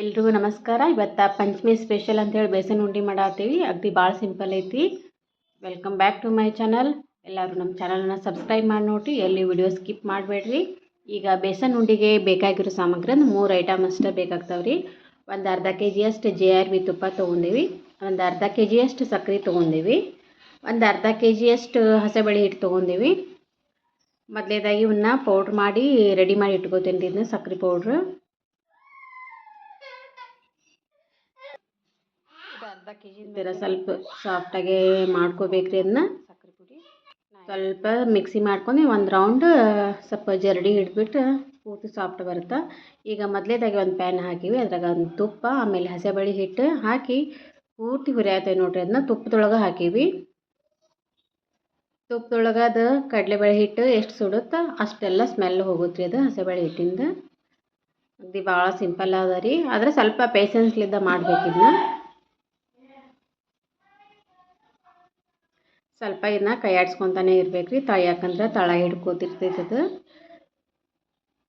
ಎಲ್ರಿಗೂ ನಮಸ್ಕಾರ. ಇವತ್ತು ಪಂಚಮಿ ಸ್ಪೆಷಲ್ ಅಂತೇಳಿ ಬೇಸನ್ ಉಂಡೆ ಮಾಡತ್ತೀವಿ ಅಗ್ದಿ ಭಾಳ ಸಿಂಪಲ್ ಐತಿ. Welcome back to my channel ಎಲ್ಲರೂ ನಮ್ಮ ಚಾನಲನ್ನು ಸಬ್ಸ್ಕ್ರೈಬ್ ಮಾಡಿ ನೋಡಿರಿ. ಎಲ್ಲಿ ವಿಡಿಯೋ ಸ್ಕಿಪ್ ಮಾಡಬೇಡ್ರಿ. ಈಗ ಬೇಸನ್ ಉಂಡಿಗೆ ಬೇಕಾಗಿರೋ ಸಾಮಗ್ರಿ ಅಂದ್ರೆ ಮೂರು ಐಟಮ್ ಅಷ್ಟೇ ಬೇಕಾಗ್ತಾವೆ ರೀ ಒಂದು ಅರ್ಧ ಕೆ ಜಿಯಷ್ಟು ಜೆ ಆರ್ ಬಿ ತುಪ್ಪ ತೊಗೊಂಡಿವಿ. ಒಂದು ಅರ್ಧ ಕೆ ಜಿಯಷ್ಟು ಸಕ್ಕರೆ ತೊಗೊಂಡೀವಿ. ಒಂದು ಅರ್ಧ ಕೆ ಜಿಯಷ್ಟು ಹಸೆಬೇಳೆ ಹಿಟ್ಟು ತೊಗೊಂಡೀವಿ. ಮೊದಲೇದಾಗಿ ಇವನ್ನ ಪೌಡ್ರ್ ಮಾಡಿ ರೆಡಿ ಮಾಡಿ ಇಟ್ಕೋತೀನಿ ರೀ ಇದನ್ನ ಸಕ್ಕರೆ ಪೌಡ್ರ್ ಇದು ಅರ್ಧ ಕೆ ಜಿ ಸ್ವಲ್ಪ ಸಾಫ್ಟಾಗಿ ಮಾಡ್ಕೋಬೇಕ್ರಿ ಅದನ್ನ ಸಕ್ಕರೆ ಪುಡಿ ಸ್ವಲ್ಪ ಮಿಕ್ಸಿ ಮಾಡ್ಕೊಂಡು ಒಂದು ರೌಂಡ್ ಸ್ವಲ್ಪ ಜರಡಿ ಹಿಡ್ಬಿಟ್ಟು ಪೂರ್ತಿ ಸಾಫ್ಟ್ ಬರುತ್ತೆ? ಈಗ ಮೊದಲೇದಾಗಿ ಒಂದು ಪ್ಯಾನ್ ಹಾಕಿವಿ ಅದ್ರಾಗ ಒಂದು ತುಪ್ಪ ಆಮೇಲೆ ಹಸೆಬೇಳೆ ಹಿಟ್ಟು ಹಾಕಿ ಪೂರ್ತಿ ಹುರಿಯಾತೇವೆ ನೋಡ್ರಿ ಅದನ್ನ ತುಪ್ಪದೊಳಗೆ ಹಾಕೀವಿ. ತುಪ್ಪದೊಳಗೆ ಅದು ಕಡಲೆಬೇಳೆ ಹಿಟ್ಟು ಎಷ್ಟು ಸುಡುತ್ತೋ ಅಷ್ಟೆಲ್ಲ ಸ್ಮೆಲ್ ಹೋಗುತ್ತೆ ರೀ ಅದು ಹಸೆಬೇಳೆ ಹಿಟ್ಟಿಂದ. ಅಗದಿ ಭಾಳ ಸಿಂಪಲ್ ಅದ ರೀ. ಆದರೆ ಸ್ವಲ್ಪ ಪೇಷನ್ಸ್ಲಿಂದ ಮಾಡ್ಬೇಕು ಇದನ್ನ ಸ್ವಲ್ಪ ಇದನ್ನ ಕೈ ಆಡ್ಸ್ಕೊತಾನೆ ಇರ್ಬೇಕು ರೀ ತಳ ಯಾಕಂದ್ರೆ ತಳ ಹಿಡ್ಕೋತಿರ್ತೈತೆ ಅದು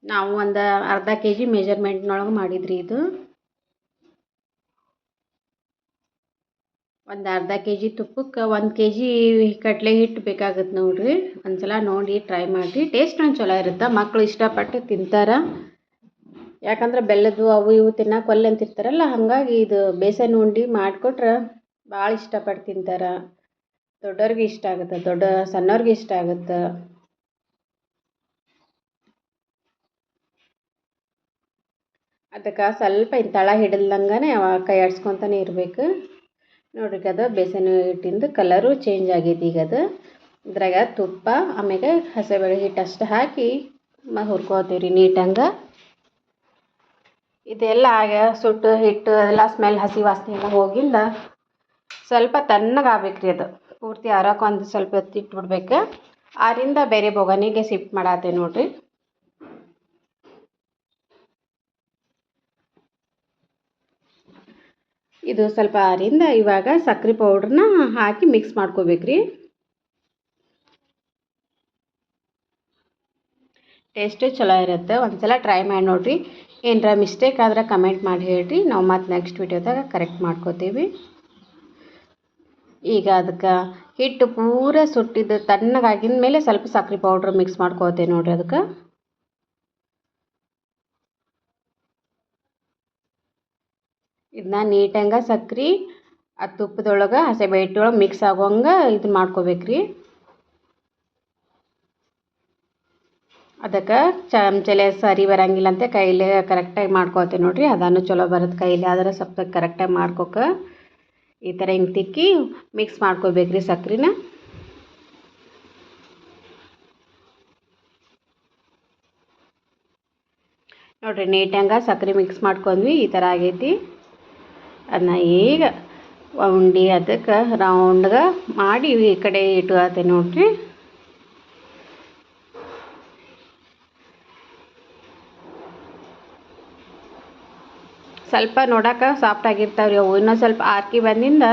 ನಾವು ಒಂದು ಅರ್ಧ ಕೆ ಜಿ ಮೆಜರ್ಮೆಂಟ್ನೊಳಗೆ ಮಾಡಿದ್ರಿ ಇದು. ಒಂದು ಅರ್ಧ ಕೆ ಜಿ ತುಪ್ಪಕ್ಕೆ ಒಂದು ಕೆ ಜಿ ಕಡಲೆ ಹಿಟ್ಟು ಬೇಕಾಗುತ್ತೆ ನೋಡಿರಿ. ಒಂದು ಸಲ ನೋಡಿ ಟ್ರೈ ಮಾಡಿರಿ. ಟೇಸ್ಟ್ ಒಂದು ಚಲೋ ಇರುತ್ತೆ? ಮಕ್ಕಳು ಇಷ್ಟಪಟ್ಟು ತಿಂತಾರೆ. ಯಾಕಂದ್ರೆ ಬೆಲ್ಲದ್ದು ಅವು ಇವು ತಿನ್ನಕ್ಕೆ ಒಲ್ಲೆ ಅಂತಿರ್ತಾರಲ್ಲ, ಹಾಗಾಗಿ ಇದು ಬೇಸನ್ ಉಂಡೆ ಮಾಡಿಕೊಟ್ರೆ ಭಾಳ ಇಷ್ಟಪಟ್ಟು ತಿಂತಾರೆ. ದೊಡ್ಡವ್ರಿಗೆ ಇಷ್ಟ ಆಗುತ್ತೆ, ದೊಡ್ಡ ಸಣ್ಣವ್ರಿಗೆ ಇಷ್ಟ ಆಗುತ್ತೆ. ಅದಕ್ಕೆ ಸ್ವಲ್ಪ ತಳ ಹಿಡಿದಂಗೆ ಕೈ ಆಡ್ಸ್ಕೊತಾನೆ ಇರಬೇಕು. ನೋಡ್ರಿ ಅದು ಬೇಸನ್ ಹಿಟ್ಟಿಂದು ಕಲರು ಚೇಂಜ್ ಆಗಿದೆ ಈಗ ಅದು. ಇದ್ರಾಗ ತುಪ್ಪ, ಆಮ್ಯಾಗ ಹಸಿಬೇಳೆ ಹಿಟ್ಟು ಅಷ್ಟು ಹಾಕಿ ಹುರ್ಕೋತೀವಿ ರೀ ನೀಟಂಗೆ. ಇದೆಲ್ಲ ಆಗ ಸುಟ್ಟು ಹಿಟ್ಟು ಅದೆಲ್ಲ ಸ್ಮೆಲ್ ಹಸಿ ವಾಸನೆ ಎಲ್ಲ ಹೋಗಿಂದ ಸ್ವಲ್ಪ ತಣ್ಣಗಾಗ್ಬೇಕು ರೀ ಅದು. ಪೂರ್ತಿ ಆರೋಕೆ ಒಂದು ಸ್ವಲ್ಪ ಹೊತ್ತು ಇಟ್ಬಿಡ್ಬೇಕು. ಆರಿಂದ ಬೇರೆ ಬೊಗನಿಗೆ ಶಿಫ್ಟ್ ಮಾಡತ್ತೆ ನೋಡ್ರಿ. ಇದು ಸ್ವಲ್ಪ ಆರಿಂದ ಇವಾಗ ಸಕ್ಕರೆ ಪೌಡ್ರನ್ನ ಹಾಕಿ ಮಿಕ್ಸ್ ಮಾಡ್ಕೋಬೇಕ್ರಿ. ಟೇಸ್ಟು ಚಲೋ ಇರುತ್ತೆ. ಒಂದ್ಸಲ ಟ್ರೈ ಮಾಡಿ ನೋಡಿರಿ. ಏನರ ಮಿಸ್ಟೇಕ್ ಆದ್ರೆ ಕಮೆಂಟ್ ಮಾಡಿ ಹೇಳ್ರಿ. ನಾವು ಮತ್ತೆ ನೆಕ್ಸ್ಟ್ ವಿಡಿಯೋದಾಗ ಕರೆಕ್ಟ್ ಮಾಡ್ಕೋತೀವಿ. ಈಗ ಅದಕ್ಕೆ ಹಿಟ್ಟು ಪೂರ ಸುಟ್ಟಿದ್ದು ತಣ್ಣಗಾಗಿದ ಮೇಲೆ ಸ್ವಲ್ಪ ಸಕ್ಕರೆ ಪೌಡ್ರ್ ಮಿಕ್ಸ್ ಮಾಡ್ಕೋತೇವೆ ನೋಡಿರಿ ಅದಕ್ಕೆ. ಇದನ್ನ ನೀಟಂಗೆ ಸಕ್ರೆ, ಆ ತುಪ್ಪದೊಳಗೆ ಹಿಟ್ಟೊಳಗೆ ಮಿಕ್ಸ್ ಆಗೋಂಗೆ ಇದು ಮಾಡ್ಕೋಬೇಕ್ರಿ. ಅದಕ್ಕೆ ಚಮಚಲೆ ಸರಿ ಬರಂಗಿಲ್ಲ ಅಂತ ಕೈಲೇ ಕರೆಕ್ಟಾಗಿ ಮಾಡ್ಕೋತೇವೆ ನೋಡಿರಿ ಅದನ್ನು ಚಲೋ ಬರುತ್ತೆ ಕೈಲಿ, ಆದ್ರೆ ಸ್ವಲ್ಪ ಕರೆಕ್ಟಾಗಿ ಮಾಡ್ಕೋಕೆ. ಈ ಥರ ಹಿಂಗೆ ತಿಕ್ಕಿ ಮಿಕ್ಸ್ ಮಾಡ್ಕೋಬೇಕ್ರಿ ಸಕ್ರೆನ. ನೋಡಿರಿ ನೀಟಂಗೆ ಸಕ್ಕರೆ ಮಿಕ್ಸ್ ಮಾಡ್ಕೊಂಡ್ವಿ, ಈ ಥರ ಆಗೈತಿ. ಅದನ್ನ ಈಗ ಉಂಡೆ ಅದಕ್ಕೆ ರೌಂಡ್ಗೆ ಮಾಡಿ ಈ ಕಡೆ ಇಟ್ಕೋತೆ ನೋಡಿರಿ. ಸ್ವಲ್ಪ ನೋಡೋಕೆ ಸಾಫ್ಟ್ ಆಗಿರ್ತಾವೆ ರೀ ಅವು. ಇನ್ನೊಂದು ಸ್ವಲ್ಪ ಆರ್ಕಿ ಬಂದಿಂದ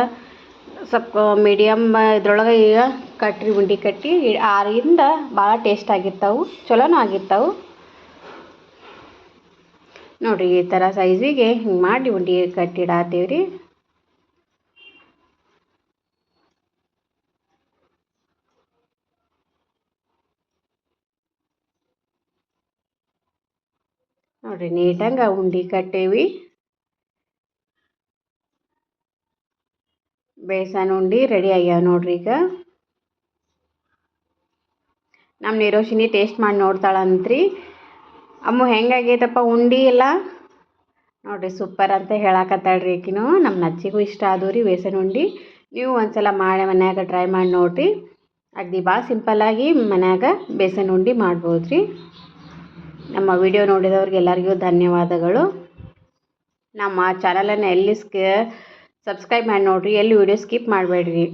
ಸ್ವಲ್ಪ ಮೀಡಿಯಮ್ ಇದ್ರೊಳಗೆ ಈಗ ಕಟ್ರಿ, ಉಂಡೆ ಕಟ್ಟಿ ಆರಿಂದ ಭಾಳ ಟೇಸ್ಟ್ ಆಗಿರ್ತಾವೆ, ಚಲೋನೂ ಆಗಿರ್ತಾವೆ. ನೋಡಿರಿ, ಈ ಥರ ಸೈಜಿಗೆ ಹಿಂಗೆ ಮಾಡಿ ಉಂಡೆ ಕಟ್ಟಿಡಾತೀವಿ ರೀ ನೋಡಿರಿ, ನೀಟಂಗೆ ಉಂಡೆ ಕಟ್ಟೇವಿ. ಬೇಸನ್ ಉಂಡಿ ರೆಡಿ ಆಗ್ಯಾವ ನೋಡ್ರಿ ಈಗ. ನಮ್ಮ ನಿರೋಶಿನಿ ಟೇಸ್ಟ್ ಮಾಡಿ ನೋಡ್ತಾಳಂತ್ರಿ. ಅಮ್ಮ ಹೆಂಗಾಗೈತಪ್ಪ ಉಂಡಿ ಎಲ್ಲ? ನೋಡಿರಿ ಸೂಪರ್ ಅಂತ ಹೇಳಾಕತ್ತಾಳ್ರಿ ಈಕಿನೂ. ನಮ್ಮ ನಚ್ಚಿಗೂ ಇಷ್ಟ ಆದವು ರೀ ಬೇಸನ್ ಉಂಡಿ. ನೀವು ಒಂದ್ಸಲ ಮಾಡಿ ಮನ್ಯಾಗ ಟ್ರೈ ಮಾಡಿ ನೋಡಿರಿ. ಅಗ್ದಿ ಭಾಳ ಸಿಂಪಲ್ಲಾಗಿ ಮನ್ಯಾಗ ಬೇಸನ್ ಉಂಡಿ ಮಾಡ್ಬೋದು ರೀ ನಮ್ಮ ವಿಡಿಯೋ ನೋಡಿದವ್ರಿಗೆ ಎಲ್ಲರಿಗೂ ಧನ್ಯವಾದಗಳು. ನಮ್ಮ ಚಾನಲನ್ನು ಎಲ್ಲಿ ಸ್ಕ ಸಬ್ಸ್ಕ್ರೈಬ್ ಮಾಡಿ ನೋಡಿರಿ. ಎಲ್ಲಿ ವಿಡಿಯೋ ಸ್ಕಿಪ್ ಮಾಡಬೇಡ್ರಿ.